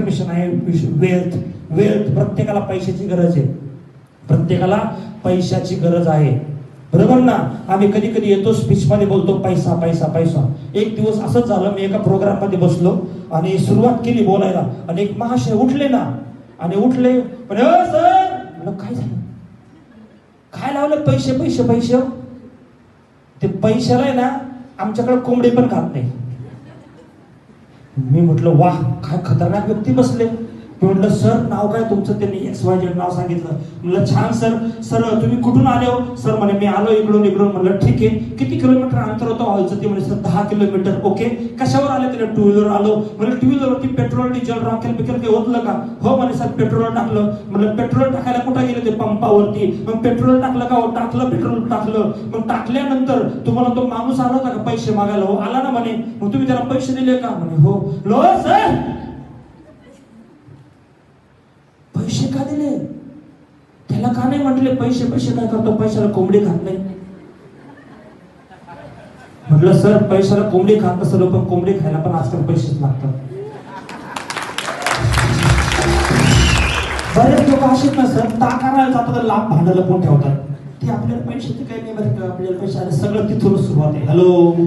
Permission आहे wealth wealth प्रत्येकाला पैशाची गरज आहे. प्रत्येकाला पैशाची गरज आहे. बरोबर ना? आम्ही कधी कधी येतो स्पीचमध्ये बोलतो पैसा पैसा पैसा. एक दिवस असंच झालं मी एका प्रोग्राममध्ये बसलो आणि सुरुवात केली बोलायला. आणि एक महाशय उठले ना आणि उठले पण सर! काय झालं? काय लावलं? पैसे पैसे पैसे हो. ते पैशाला आहे ना आमच्याकडे कोंबडी पण खात नाही. मी म्हटलं वाह काय खतरनाक व्यक्ती बसले. मी म्हटलं सर नाव काय तुमचं? त्यांनी एक्स वाय जेड नाव सांगितलं. म्हणलं छान सर. सर तुम्ही कुठून आले हो? सर म्हणे मी आलो इकडून इकडून. म्हणलं ठीक आहे. किती किलोमीटर अंतर होतं हॉलचं? ते म्हणे सर दहा किलोमीटर. ओके. कशावर आले तिला? टू व्हीलर आलो. म्हणजे टू व्हीलरवरती पेट्रोल डिझेल रॉकेल बिकेल काही होतलं का? हो म्हणे सर पेट्रोल टाकलं. म्हटलं पेट्रोल टाकायला कुठं गेले ते पंपावरती? मग पेट्रोल टाकलं का हो? टाकलं पेट्रोल टाकलं. मग टाकल्यानंतर तुम्हाला तो माणूस आला होता का पैसे मागायला? हो आला ना म्हणे. मग तुम्ही त्याला पैसे दिले का? म्हणे हो. लो सर. पैसे का दिले त्याला का नाही म्हटले पैसे पैसे काय करतो पैशाला कोंबडी खात नाही. म्हटलं सर पैशाला कोंबडी खात नसलो पण कोंबडी खायला पण आजकाल पैसेच लागतात. बरेच लोक असेच ना सर ताकारायला जातात आणि लांब भांडं लपून ठेवतात. ते आपल्याला पैसे ते काही नाही बरं का आपल्याला पैसे आले सगळं तिथूनच सुरुवात आहे. हॅलो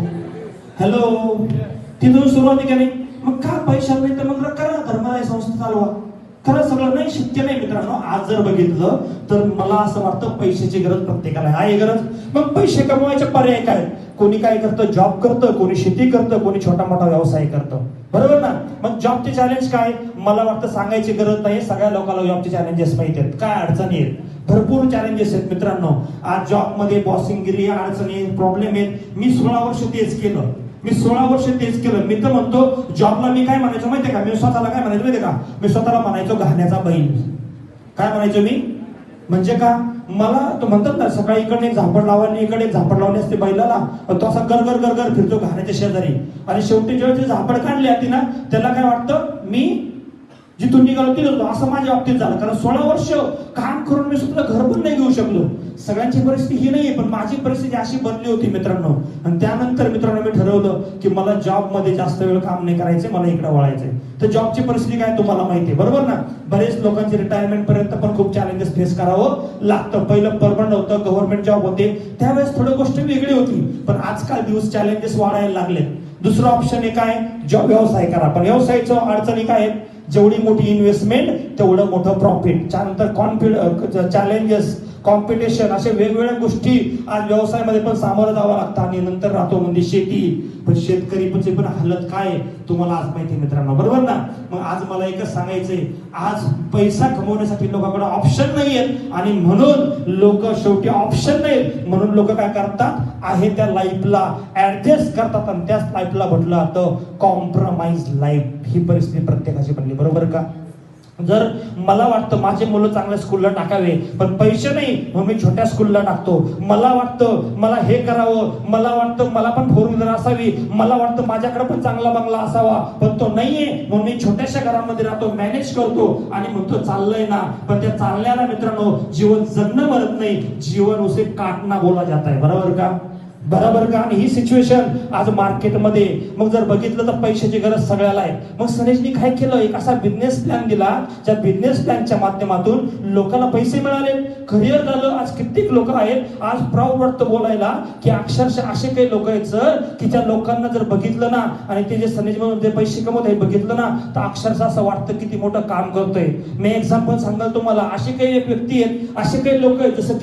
हॅलो तिथून सुरुवात आहे का नाही? मग का पैशाला नाही तर मग करा धर्माला संस्था चालवा. खरं सगळं नाही शक्य नाही मित्रांनो. आज जर बघितलं तर मला असं वाटतं पैशाची गरज प्रत्येकाला आहे. गरज. मग पैसे कमवायचे पर्याय काय? कोणी काय करतं? जॉब करतं कोणी शेती करतं कोणी छोटा मोठा व्यवसाय करतं. बरोबर ना? मग जॉबचे चॅलेंज काय? मला वाटतं सांगायची गरज नाही सगळ्या लोकांना जॉबचे चॅलेंजेस माहिती आहेत. काय अडचणी आहेत भरपूर चॅलेंजेस आहेत मित्रांनो. आज जॉबमध्ये बॉसिंगगिरी अडचणी प्रॉब्लेम आहेत. मी सोळा वर्ष तेच केलं. मी सोळा वर्ष तेच केलं. मी तर म्हणतो जॉबला मी काय म्हणायचो माहितीये का? मी स्वतःला काय म्हणायचो माहितीये का? मी स्वतःला म्हणायचो घाण्याचा बैल. काय म्हणायचो मी? म्हणजे का? मला तो म्हणतात ना सकाळी इकडे एक झापड लावायला इकडे एक झापड लावले असते बैलाला. तो असा गरगर गरगर फिरतो घाण्याच्या शेजारी. आणि शेवटी जेव्हा झापड काढली होती ना त्याला काय वाटतं? मी जिथून निघालो तिथं होतो. असं माझ्या बाबतीत झालं. कारण सोळा वर्ष काम करून मी सुद्धा घर पण नाही घेऊ शकलो. सगळ्यांची परिस्थिती ही नाहीये पण माझी परिस्थिती अशी बनली होती मित्रांनो. आणि त्यानंतर मित्रांनो मी ठरवलं की मला जॉबमध्ये जास्त वेळ काम नाही करायचे मला इकडे वळायचंय. तर जॉबची परिस्थिती काय तुम्हाला माहिती आहे? बरोबर ना? बरेच लोकांची रिटायरमेंट पर्यंत पण खूप चॅलेंजेस फेस करावं लागतं. पहिलं परमनंट होतं गव्हर्नमेंट जॉब होते. त्यावेळेस थोडं गोष्ट वेगळी होती. पण आजकाल दिवस चॅलेंजेस वाढायला लागले दुसरं ऑप्शन आहे काय? जॉब व्यवसाय करा. पण व्यवसायाचं अडचणी काय आहेत? जेवढी मोठी इन्व्हेस्टमेंट तेवढं मोठं प्रॉफिट त्यानंतर कॉन्फिड चॅलेंजेस कॉम्पिटिशन अशा वेगवेगळ्या गोष्टी आज व्यवसायामध्ये पण सामोरं जावं लागतं आणि नंतर राहतो म्हणजे शेती. पण शेतकरी पण पण हालत काय आहे तुम्हाला आज माहिती मित्रांनो. बरोबर ना? मग आज मला एकच सांगायचंय आज पैसा कमवण्यासाठी लोकांकडे ऑप्शन नाहीयेत आणि म्हणून लोक शेवटी ऑप्शन नाहीत म्हणून लोक काय करतात? आहे त्या लाईफला ऍडजस्ट करतात आणि त्याच लाईफला म्हटलं जातं कॉम्प्रोमाइज लाईफ ही परिस्थिती प्रत्येकाची बनली. बरोबर का? जर मला वाटतं माझे मुलं चांगल्या स्कूलला टाकावे पण पैसे नाही मग मी छोट्या स्कूलला टाकतो. मला वाटतं मला हे करावं मला वाटतं मला पण फोर व्हीलर असावी मला वाटतं माझ्याकडे पण चांगला बंगला असावा पण तो नाहीये. म्हणून मी छोट्याशा घरामध्ये राहतो मॅनेज करतो आणि मग तो चाललंय ना. पण त्या चालण्याला मित्रांनो जीवन जगणं मरत नाही. जीवन उसे काटना बोला जात आहे. बरोबर का? बरोबर का? आणि ही सिच्युएशन आज मार्केटमध्ये मग जर बघितलं तर पैशाची गरज सगळ्याला आहे. मग सनेशनी काय केलं? एक असा बिझनेस प्लॅन दिला ज्या बिझनेस प्लॅनच्या माध्यमातून लोकांना पैसे मिळाले. करिअर झालं आज कित्येक लोक आहेत. आज प्राऊड वाटतं बोलायला की अक्षरशः असे काही लोक आहेत सर की ज्या लोकांना जर बघितलं ना आणि ते जे सनेज जे पैसे कमवत आहे बघितलं ना तर अक्षरशः असं वाटतं किती मोठं काम करतोय. मी एक्झाम्पल सांगाल तुम्हाला. असे काही व्यक्ती आहेत असे काही लोक आहेत जसं की